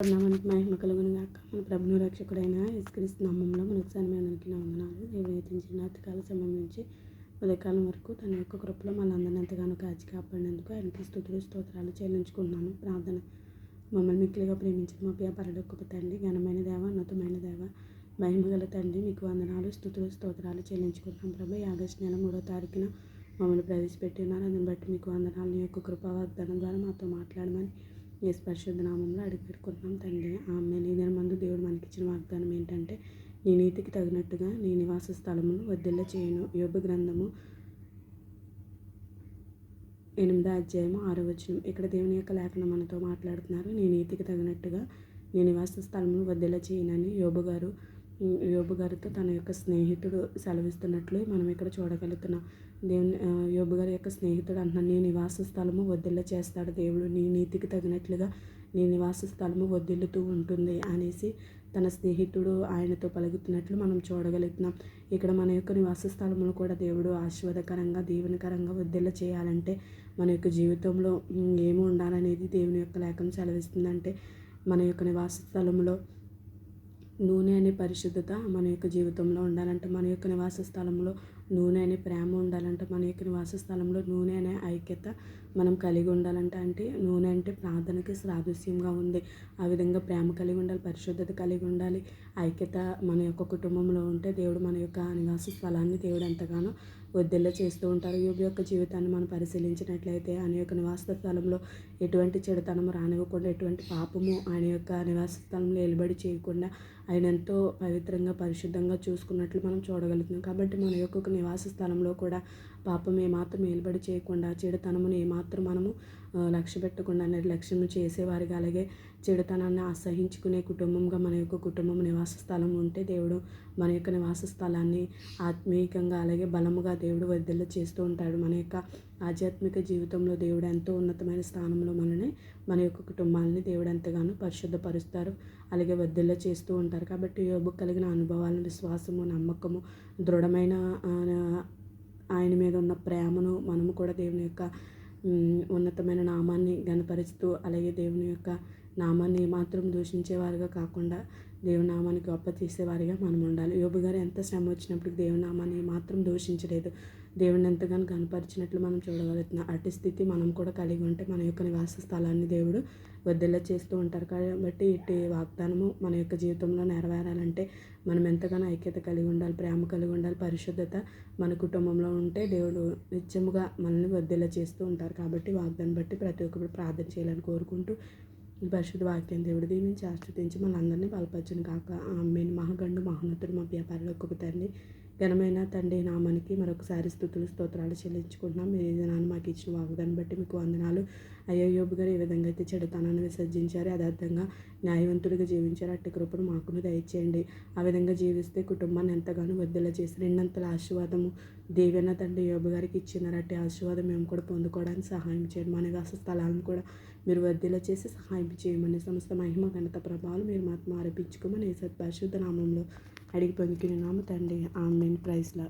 నామానికి మహిమ కలుగును గాక. మన ప్రభును రక్షకుడైన యేసుక్రీస్తు నామంలో మనకు సన్మానానికి వందనాలు. వేధించిన నాతకాల సమయం నుంచి ఉదయకాలం వరకు తన యొక్క కృపలో అందరిని ఎంతగానో కాచి కాపాడినందుకు ఆయనకి స్థుతులు స్తోత్రాలు చెల్లించుకుంటున్నాను ప్రార్థన. మమ్మల్ని మిక్కిలిగా ప్రేమించిన మా వ్యాపారాలు గొప్ప తండ్రి ఘనమైన దేవ ఉన్నతమైన దేవ మహిమ గల తండ్రి మీకు వందనాలు స్థుతులు స్తోత్రాలు చెల్లించుకుంటున్నాం ప్రభు. ఆగస్టు నెల మూడో తారీఖున మమ్మల్ని ప్రవేశపెట్టున్నారు అందుని బట్టి మీకు వందనాలు. యొక్క కృపా వాగ్దానం ద్వారా మాతో మాట్లాడమని ఎస్ పరిశుద్ధ నామంలో అడిగి పెట్టుకుంటున్నాం తండ్రి. ఆమె నీ మందు దేవుడు మనకిచ్చిన వాగ్దానం ఏంటంటే నీ నీతికి తగినట్టుగా నీ నివాస స్థలమును వద్దెల్ల చేయను. యోగ గ్రంథము ఎనిమిదో అధ్యాయము ఆరో వచనం. ఇక్కడ దేవుని యొక్క లేఖనం మనతో మాట్లాడుతున్నారు. నీ నీతికి తగినట్టుగా నీ నివాస స్థలమును వద్దెల చేయనని యోబు గారు యోబు గారితో తన యొక్క స్నేహితుడు సెలవిస్తున్నట్లు మనం ఇక్కడ చూడగలుగుతున్నాం. దేవుని యోబు గారి యొక్క స్నేహితుడు అంటున్నాను నీ నివాస స్థలము వదిల్ల చేస్తాడు దేవుడు నీ నీతికి తగినట్లుగా నీ నివాస స్థలము వదిల్లుతూ ఉంటుంది అనేసి తన స్నేహితుడు ఆయనతో పలుకుతున్నట్లు మనం చూడగలుగుతున్నాం. ఇక్కడ మన యొక్క నివాస స్థలమును కూడా దేవుడు ఆశీర్వాదకరంగా దీవెనకరంగా వద్దిల్ల చేయాలంటే మన యొక్క జీవితంలో ఏమి ఉండాలనేది దేవుని యొక్క లేఖం సెలవిస్తుందంటే మన యొక్క నివాస స్థలంలో నూనె అనే పరిశుద్ధత మన యొక్క జీవితంలో ఉండాలంటే మన యొక్క నివాస స్థలంలో నూనె అనే ప్రేమ ఉండాలంటే మన యొక్క నివాస స్థలంలో నూనె అనే ఐక్యత మనం కలిగి ఉండాలంటే అంటే నూనె అంటే ప్రార్థనకి సాదృశ్యంగా ఉంది. ఆ విధంగా ప్రేమ కలిగి ఉండాలి పరిశుద్ధత కలిగి ఉండాలి. ఐక్యత మన యొక్క కుటుంబంలో ఉంటే దేవుడు మన యొక్క నివాస స్థలాన్ని దేవుడు ఎంతగానో వద్దెల్లో చేస్తూ ఉంటారు యోగి యొక్క జీవితాన్ని మనం పరిశీలించినట్లయితే ఆయన యొక్క నివాస స్థలంలో ఎటువంటి చెడుతనము రానివ్వకుండా ఎటువంటి పాపము ఆయన యొక్క నివాస స్థలంలో ఎలుబడి చేయకుండా ఆయన ఎంతో పవిత్రంగా పరిశుద్ధంగా చూసుకున్నట్లు మనం చూడగలుగుతున్నాం. కాబట్టి మన యొక్క నివాస స్థలంలో కూడా పాపం ఏమాత్రం ఏలుబడి చేయకుండా చెడుతనమును ఏమాత్రం మనము లక్ష్య పెట్టకుండా నిర్లక్ష్యం చేసేవారిగా అలాగే చెడుతనాన్ని అసహించుకునే కుటుంబంగా మన యొక్క కుటుంబం నివాస స్థలం ఉంటే దేవుడు మన యొక్క నివాస స్థలాన్ని ఆత్మీయంగా అలాగే బలముగా దేవుడు వద్దెల్ల చేస్తూ ఉంటాడు. మన యొక్క ఆధ్యాత్మిక జీవితంలో దేవుడు ఎంతో ఉన్నతమైన స్థానంలో మనని మన యొక్క కుటుంబాలని దేవుడు ఎంతగానో పరిశుద్ధపరుస్తారు అలాగే వద్దెల్ల చేస్తూ ఉంటారు. కాబట్టి యోబు కలిగిన అనుభవాలను విశ్వాసము నమ్మకము దృఢమైన ఆయన మీద ఉన్న ప్రేమను మనము కూడా దేవుని యొక్క ఉన్నతమైన నామాన్ని గనపరుస్తూ అలాగే దేవుని యొక్క నామాన్ని మాత్రం దూషించేవారుగా కాకుండా దేవునామానికి గొప్ప తీసేవారిగా మనం ఉండాలి. యోబు గారు ఎంత శ్రమ వచ్చినప్పుడు దేవునామాన్ని మాత్రం దూషించలేదు. దేవుని ఎంతగానో కనపరిచినట్లు మనం చూడగలుగుతున్నాం. అటు స్థితి మనం కూడా కలిగి ఉంటే మన యొక్క నివాస స్థలాన్ని దేవుడు వద్దెలా చేస్తూ ఉంటారు. కాబట్టి ఇటు వాగ్దానము మన యొక్క జీవితంలో నెరవేరాలంటే మనం ఎంతగానో ఐక్యత కలిగి ఉండాలి ప్రేమ కలిగి ఉండాలి పరిశుద్ధత మన కుటుంబంలో ఉంటే దేవుడు నిత్యముగా మనల్ని వద్దెలా చేస్తూ ఉంటారు. కాబట్టి వాగ్దాన్ని బట్టి ప్రతి ఒక్కరు ప్రార్థన చేయాలని కోరుకుంటూ పరిశుద్ధ వాక్యం దేవుడు దీవించి ఆశ్రదించి మనందరినీ బలపరచును కాక ఆమె మహాగండు మహోన్నతుడు మా వ్యాపారంలో ఒక్కొక్క తండ్రి ఘనమైన తండ్రి నామానికి మరొకసారి స్థుతులు స్తోత్రాలు చెల్లించుకుంటున్నాం. మీరు ఏదైనా మాకు ఇచ్చిన వాగ్దాన్ని బట్టి మీకు వందనాలు. అయ్యోబు గారు ఏ విధంగా అయితే చెడుతనాన్ని విసర్జించారు. యథార్థంగా న్యాయవంతుడిగా జీవించారు. అట్టి కృపను మాకును దయచేయండి. ఆ విధంగా జీవిస్తే కుటుంబాన్ని ఎంతగానో వద్దెల చేసి రెండంతల ఆశీర్వాదము దేవన్న తండ్రి యోబు గారికి ఇచ్చినారు అట్టి ఆశీర్వాదం మేము కూడా పొందుకోవడానికి సహాయం చేయండి. మన నివాస స్థలాలను కూడా మీరు వద్దెల చేసి సహాయం చేయమని సమస్త మహిమ ఘనత ప్రభావాలు మీరు మాత్రం ఆరోపించుకోమని సత్ పరిశుద్ధ నామంలో అడిగి పొందుకుని నామ తండ్రి ఆన్లైన్ ప్రైస్లో